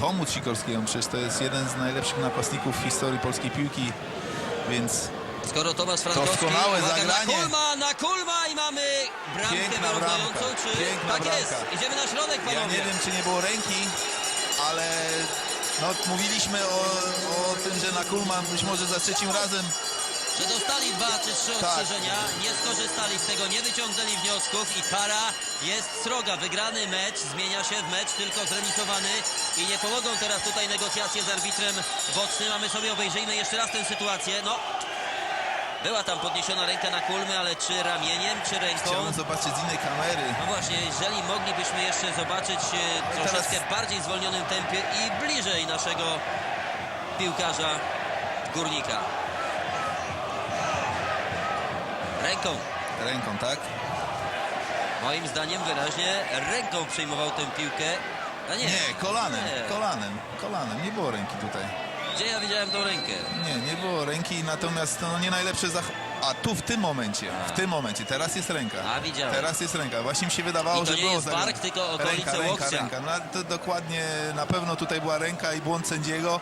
pomóc Sikorskiemu. Przecież to jest jeden z najlepszych napastników w historii polskiej piłki, więc Skoro Tomasz Frankowski, Doskonałe uwaga, zagranie. na Kulma, na Kulma i mamy bramkę Piękna czy... piękna tak jest, bramka. idziemy na środek, ja panowie. nie wiem, czy nie było ręki, ale no, mówiliśmy o, o tym, że na Kulman być może za trzecim razem Że dostali dwa czy trzy Tak. ostrzeżenia, nie skorzystali z tego, nie wyciągnęli wniosków i kara jest sroga. Wygrany mecz zmienia się w mecz tylko zremisowany i nie pomogą teraz tutaj negocjacje z arbitrem bocznym, a my sobie obejrzyjmy jeszcze raz tę sytuację. No, była tam podniesiona ręka na kulmy, ale czy ramieniem, czy ręką? chciałem zobaczyć z innej kamery. No właśnie, jeżeli moglibyśmy jeszcze zobaczyć teraz- troszeczkę bardziej zwolnionym tempie i bliżej naszego piłkarza Górnika. Ręką, Ręką, tak? moim zdaniem wyraźnie ręką przejmował tę piłkę. A nie, Nie, kolanem, Nie. kolanem, kolanem. Nie było ręki tutaj. Gdzie ja widziałem tą rękę? Nie, nie było ręki, natomiast no, nie najlepsze zach... A tu w tym momencie, w tym momencie, teraz jest ręka. A, widziałem. Teraz jest ręka. Właśnie mi się wydawało, I to że nie było jest bark, tylko okolice ręka, ręka, łokcia. ręka. No, to dokładnie, na pewno tutaj była ręka i błąd sędziego.